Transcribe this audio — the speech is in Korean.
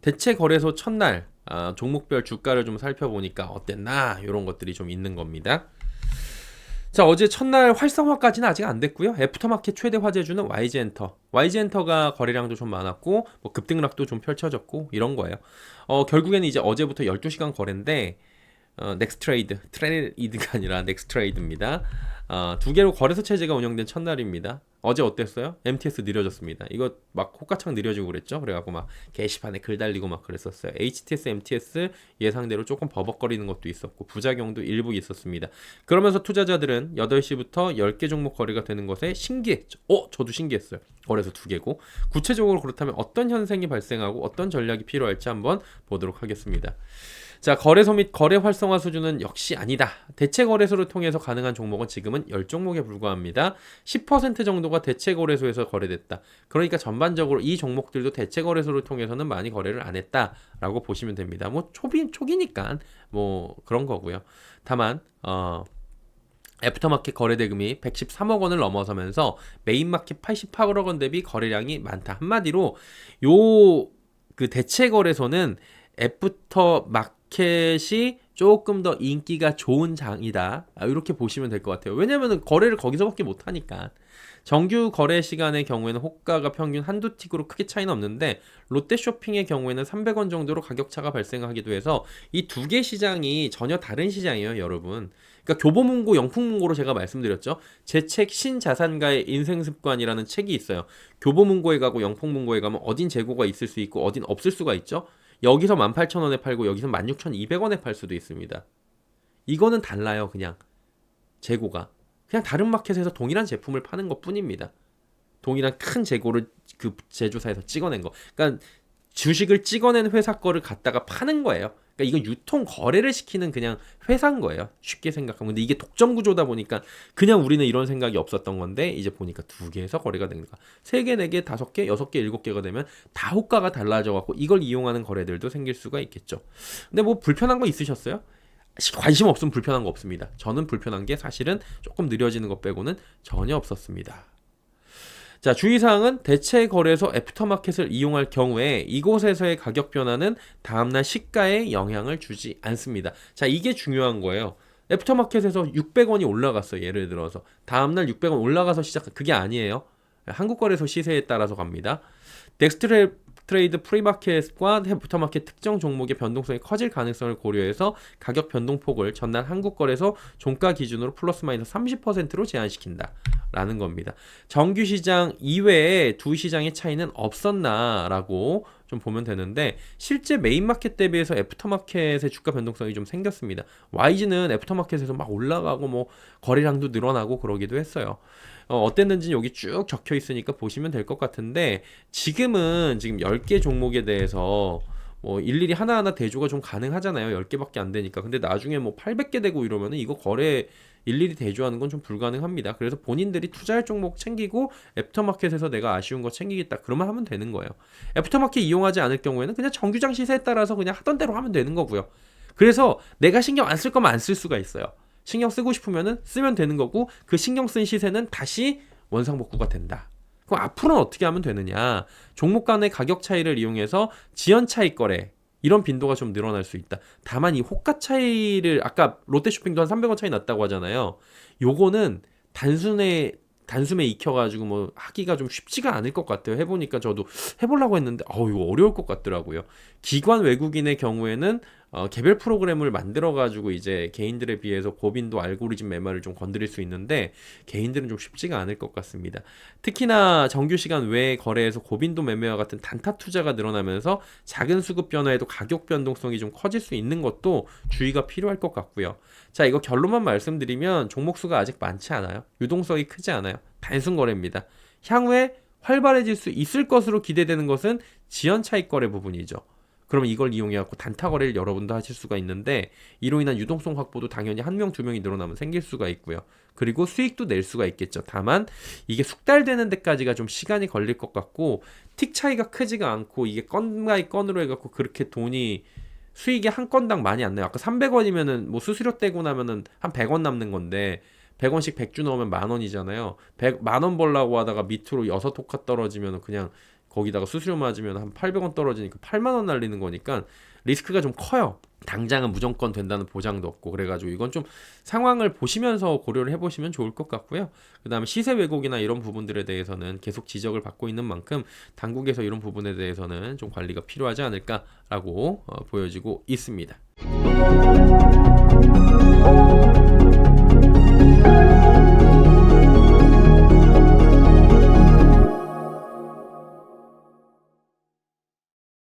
대체 거래소 첫날 아, 종목별 주가를 좀 살펴보니까 어땠나 이런 것들이 좀 있는 겁니다. 자 어제 첫날 활성화까지는 아직 안 됐고요. 애프터마켓 최대 화제주는 YG엔터. YG엔터가 거래량도 좀 많았고 뭐 급등락도 좀 펼쳐졌고 이런 거예요. 어 결국에는 이제 어제부터 12시간 거래인데 어, 넥스트레이드 트레이드가 아니라 넥스트레이드입니다. 어, 두 개로 거래소 체제가 운영된 첫날입니다. 어제 어땠어요? MTS 느려졌습니다. 이거 막 호가창 느려지고 그랬죠? 그래갖고 막 게시판에 글 달리고 막 그랬었어요. HTS, MTS 예상대로 조금 버벅거리는 것도 있었고 부작용도 일부 있었습니다. 그러면서 투자자들은 8시부터 10개 종목 거래가 되는 것에 신기했죠. 어? 저도 신기했어요. 거래소 두 개고. 구체적으로 그렇다면 어떤 현상이 발생하고 어떤 전략이 필요할지 한번 보도록 하겠습니다. 자, 거래소 및 거래 활성화 수준은 역시 아니다. 대체 거래소를 통해서 가능한 종목은 지금은 10종목에 불과합니다. 10% 정도가 대체 거래소에서 거래됐다. 그러니까 전반적으로 이 종목들도 대체 거래소를 통해서는 많이 거래를 안 했다라고 보시면 됩니다. 뭐 초비 초기니까 뭐 그런 거고요. 다만 어 애프터마켓 거래 대금이 113억 원을 넘어서면서 메인마켓 88억 원 대비 거래량이 많다. 한마디로 요 그 대체 거래소는 애프터 마켓 이 조금 더 인기가 좋은 장이다. 아, 이렇게 보시면 될 것 같아요. 왜냐면은 거래를 거기서밖에 못 하니까. 정규 거래 시간의 경우에는 호가가 평균 한두 틱으로 크게 차이는 없는데 롯데 쇼핑의 경우에는 300원 정도로 가격 차가 발생하기도 해서 이 두 개 시장이 전혀 다른 시장이에요, 여러분. 그러니까 교보문고, 영풍문고로 제가 말씀드렸죠. 제 책 신자산가의 인생습관이라는 책이 있어요. 교보문고에 가고 영풍문고에 가면 어딘 재고가 있을 수 있고 어딘 없을 수가 있죠. 여기서 18,000원에 팔고 여기서 16,200원에 팔 수도 있습니다. 이거는 달라요, 그냥. 재고가. 그냥 다른 마켓에서 동일한 제품을 파는 것 뿐입니다. 동일한 큰 재고를 그 제조사에서 찍어낸 거. 그러니까 주식을 찍어낸 회사 거를 갖다가 파는 거예요. 그러니까 이건 유통 거래를 시키는 그냥 회사인 거예요. 쉽게 생각하면. 근데 이게 독점 구조다 보니까 그냥 우리는 이런 생각이 없었던 건데 이제 보니까 두 개에서 거래가 되는 거야. 세 개, 네 개, 다섯 개, 여섯 개, 일곱 개가 되면 다 호가가 달라져 갖고 이걸 이용하는 거래들도 생길 수가 있겠죠. 근데 뭐 불편한 거 있으셨어요? 관심 없으면 불편한 거 없습니다. 저는 불편한 게 사실은 조금 느려지는 것 빼고는 전혀 없었습니다. 자, 주의사항은 대체 거래소 애프터마켓을 이용할 경우에 이곳에서의 가격 변화는 다음날 시가에 영향을 주지 않습니다. 자, 이게 중요한 거예요. 애프터마켓에서 600원이 올라갔어. 예를 들어서 다음날 600원 올라가서 시작 그게 아니에요. 한국거래소 시세에 따라서 갑니다. 덱스트레 트레이드 프리마켓과 해부터마켓 특정 종목의 변동성이 커질 가능성을 고려해서 가격 변동폭을 전날 한국거래소 종가 기준으로 플러스 마이너스 30%로 제한시킨다. 라는 겁니다. 정규 시장 이외에 두 시장의 차이는 없었나라고 좀 보면 되는데 실제 메인 마켓 대비해서 애프터 마켓의 주가 변동성이 좀 생겼습니다. YG는 애프터 마켓에서 막 올라가고 뭐 거래량도 늘어나고 그러기도 했어요. 어, 어땠는지 여기 쭉 적혀 있으니까 보시면 될 것 같은데 지금은 지금 10개 종목에 대해서 뭐 일일이 하나하나 대조가 좀 가능하잖아요. 10개밖에 안 되니까. 근데 나중에 뭐 800개 되고 이러면은 이거 거래 일일이 대조하는 건 좀 불가능합니다. 그래서 본인들이 투자할 종목 챙기고 애프터마켓에서 내가 아쉬운 거 챙기겠다. 그러면 하면 되는 거예요. 애프터마켓 이용하지 않을 경우에는 그냥 정규장 시세에 따라서 그냥 하던 대로 하면 되는 거고요. 그래서 내가 신경 안 쓸 거면 안 쓸 수가 있어요. 신경 쓰고 싶으면은 쓰면 되는 거고 그 신경 쓴 시세는 다시 원상복구가 된다. 그럼 앞으로는 어떻게 하면 되느냐? 종목 간의 가격 차이를 이용해서 지연 차익 거래 이런 빈도가 좀 늘어날 수 있다. 다만 이 호가 차이를 아까 롯데쇼핑도 한 300원 차이 났다고 하잖아요. 요거는 단순에 단숨에 익혀가지고 뭐 하기가 좀 쉽지가 않을 것 같아요. 해보니까 저도 해보려고 했는데 어 이거 어려울 것 같더라고요. 기관 외국인의 경우에는 어, 개별 프로그램을 만들어 가지고 이제 개인들에 비해서 고빈도 알고리즘 매매를 좀 건드릴 수 있는데 개인들은 좀 쉽지가 않을 것 같습니다. 특히나 정규 시간 외 거래에서 고빈도 매매와 같은 단타 투자가 늘어나면서 작은 수급 변화에도 가격 변동성이 좀 커질 수 있는 것도 주의가 필요할 것 같고요. 자, 이거 결론만 말씀드리면 종목 수가 아직 많지 않아요. 유동성이 크지 않아요. 단순 거래입니다. 향후에 활발해질 수 있을 것으로 기대되는 것은 지연 차익 거래 부분이죠. 그러면 이걸 이용해 갖고 단타 거래를 여러분도 하실 수가 있는데 이로 인한 유동성 확보도 당연히 한 명, 두 명이 늘어나면 생길 수가 있고요. 그리고 수익도 낼 수가 있겠죠. 다만 이게 숙달되는 데까지가 좀 시간이 걸릴 것 같고 틱 차이가 크지가 않고 이게 건가이 건으로 해 갖고 그렇게 돈이 수익이 한 건당 많이 안 나요. 아까 300원이면은 뭐 수수료 떼고 나면은 한 100원 남는 건데 100원씩 100주 넣으면 만 원이잖아요. 100, 만원 벌라고 하다가 밑으로 6 호카 떨어지면 그냥 거기다가 수수료 맞으면 한 800원 떨어지니까 8만 원 날리는 거니까 리스크가 좀 커요. 당장은 무조건 된다는 보장도 없고 그래가지고 이건 좀 상황을 보시면서 고려를 해보시면 좋을 것 같고요. 그 다음에 시세 왜곡이나 이런 부분들에 대해서는 계속 지적을 받고 있는 만큼 당국에서 이런 부분에 대해서는 좀 관리가 필요하지 않을까라고 어, 보여지고 있습니다.